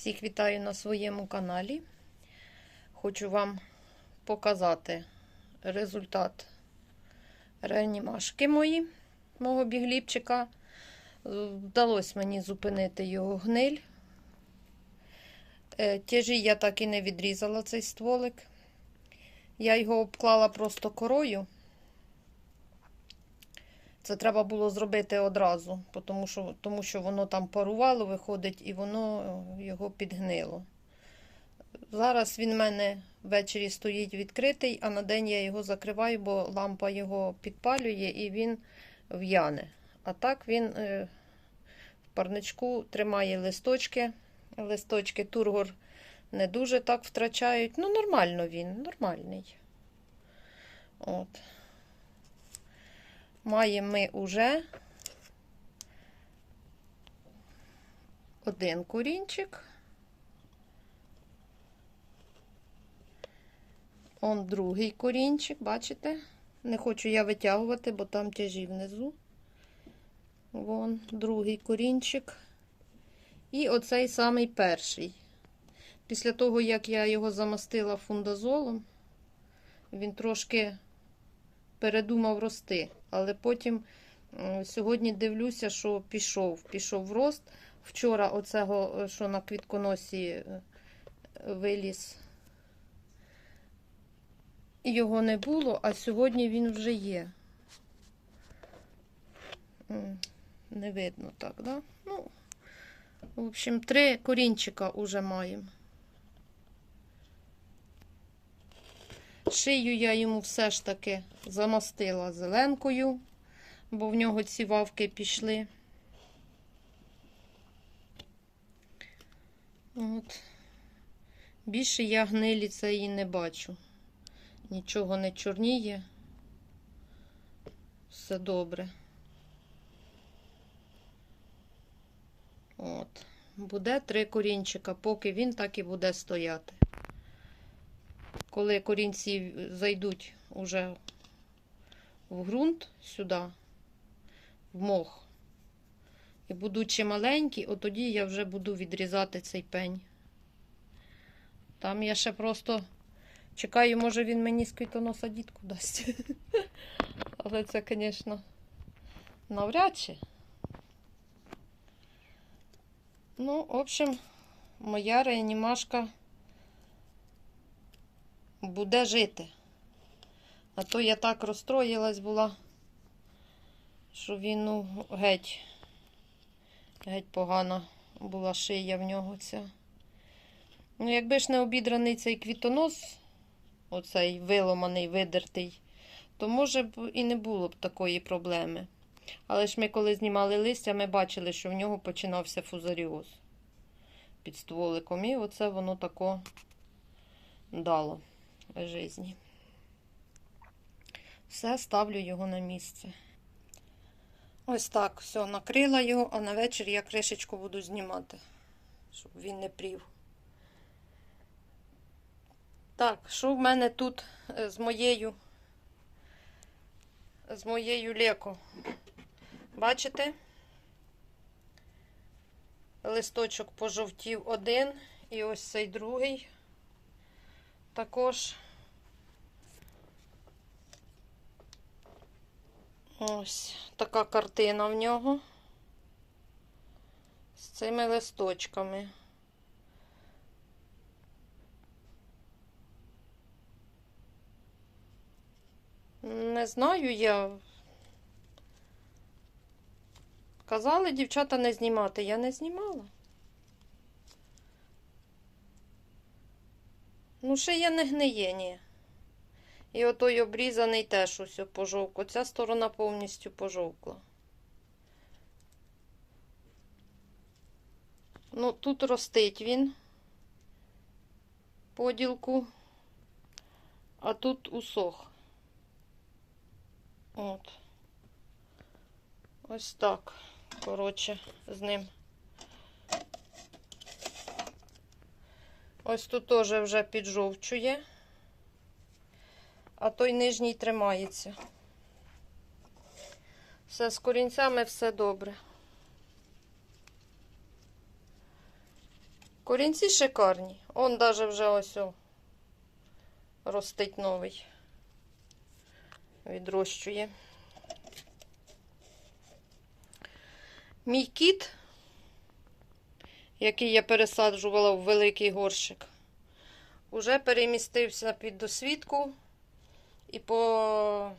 Всіх вітаю на своєму каналі. Хочу вам показати результат реанімашки мої, мого бігліпчика. Вдалося мені зупинити його гниль. Е, Тяжі я так і не відрізала цей стволик. Я його обклала просто корою. Це треба було зробити одразу, тому що, тому що воно там парувало, виходить, і воно е, його підгнило. Зараз він в мене ввечері стоїть відкритий, а на день я його закриваю, бо лампа його підпалює і він в'яне. А так він е, в парничку тримає листочки. Листочки тургор не дуже так втрачають. Ну, нормально він, нормальний. От. Маємо ми уже один курінчик. Он другий корінчик, бачите? Не хочу я витягувати, бо там тяжі внизу. Вон другий корінчик. І оцей самий перший. Після того, як я його замастила фундазолом, він трошки передумав рости. Але потім сьогодні дивлюся, що пішов, пішов в рост. Вчора оцього, що на квітконосі е, виліз, його не було, а сьогодні він вже є. Не видно так, да? Ну, в общем, три корінчика уже маємо. Шию я йому все ж таки замастила зеленкою, бо в нього ці вавки пішли. От. Більше я гнилі цієї не бачу. Нічого не чорніє. Все добре. От. Буде три корінчика, поки він так і буде стояти. Коли корінці зайдуть уже в ґрунт сюди, в мох, і будуть ще маленькі, от тоді я вже буду відрізати цей пень. Там я ще просто чекаю, може він мені з квітоноса дітку дасть. Але це, звісно, навряд чи. Ну, в общем, моя реанімашка буде жити. А то я так розстроїлась була, що він ну, геть, геть погана була шия в нього ця. Ну, якби ж не обідраний цей квітонос, оцей виломаний, видертий, то може б і не було б такої проблеми. Але ж ми, коли знімали листя, ми бачили, що в нього починався фузаріоз під стволиком. І оце воно тако дало житті. Все, ставлю його на місце. Ось так, все, накрила його, а на вечір я кришечку буду знімати, щоб він не прів. Так, що в мене тут е, з моєю з моєю леко? Бачите? Листочок пожовтів один, і ось цей другий також. Ось така картина в нього з цими листочками. Не знаю я. Казали дівчата не знімати, я не знімала. Ну, ще я не гниє, ні. І отой обрізаний теж усе пожовк. Оця сторона повністю пожовкла. Ну, тут ростить він поділку, а тут усох. От. Ось так. Коротше, з ним. Ось тут теж вже піджовчує, а той нижній тримається. Все з корінцями все добре. Корінці шикарні. Он даже вже ось о, ростить новий. Відрощує. Мій кіт, який я пересаджувала в великий горщик, уже перемістився під досвідку і по...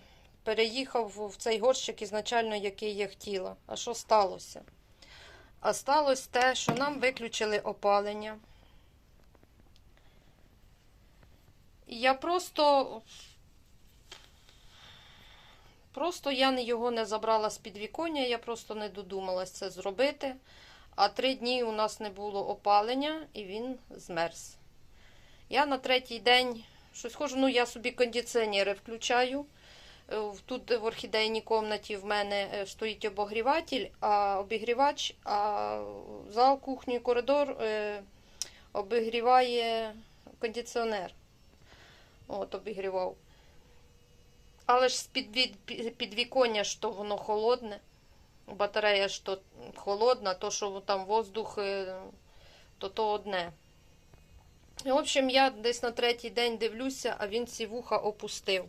переїхав в цей горщик ізначально, який я хотіла. А що сталося? А сталося те, що нам виключили опалення. І я просто. Просто я його не забрала з підвіконня, я просто не додумалась це зробити. А три дні у нас не було опалення і він змерз. Я на третій день щось хожу, ну я собі кондиціонери включаю. Е, Тут в орхідейній кімнаті в мене е, стоїть обогріватель, а обігрівач, а зал, кухню і коридор е, обігріває кондиціонер. От, обігрівав. Але ж з під, під, підвіконня то воно холодне. Батарея ж то холодна, то, що там воздух, то то одне. В общем, я десь на третій день дивлюся, а він ці вуха опустив.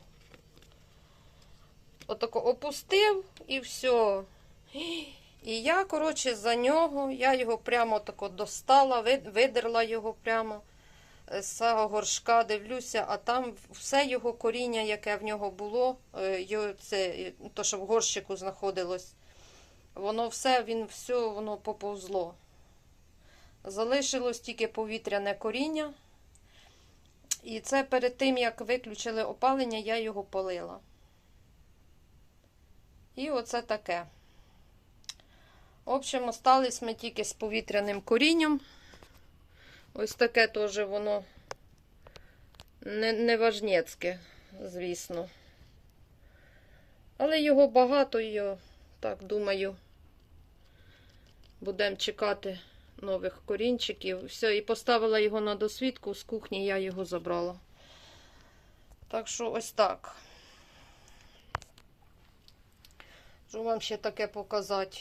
Отако опустив і все. І я, коротше, за нього, я його прямо тако достала, видерла його прямо е, з цього горшка, дивлюся, а там все його коріння, яке в нього було, е, це, е, то, що в горщику знаходилось, воно все, він все воно поповзло. Залишилось тільки повітряне коріння. І це перед тим, як виключили опалення, я його полила. І оце таке. В общем, остались ми тільки з повітряним корінням. Ось таке теж воно не, звісно. Але його багато, я так думаю, будемо чекати нових корінчиків. Все, і поставила його на досвідку, з кухні я його забрала. Так що ось так. Що вам ще таке показати?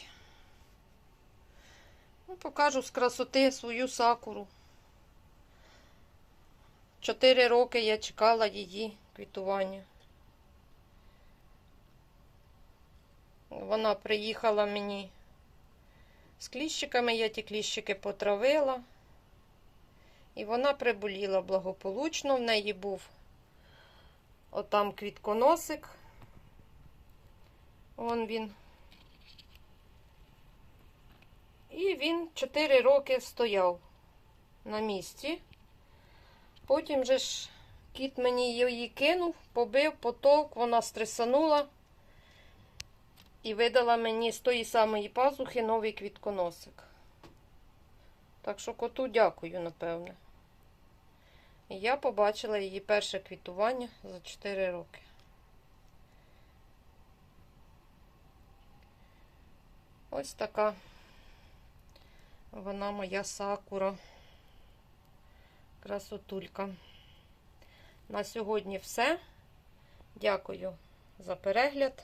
Ну, покажу з красоти свою сакуру. Чотири роки я чекала її квітування. Вона приїхала мені з кліщиками, я ті кліщики потравила. І вона приболіла благополучно. В неї був отам квітконосик. Вон він. І він 4 роки стояв на місці. Потім же ж кіт мені її кинув, побив, потовк, вона стресанула і видала мені з тої самої пазухи новий квітконосик. Так що коту дякую, напевне. І я побачила її перше квітування за 4 роки. Ось така вона моя сакура. Красотулька. На сьогодні все. Дякую за перегляд.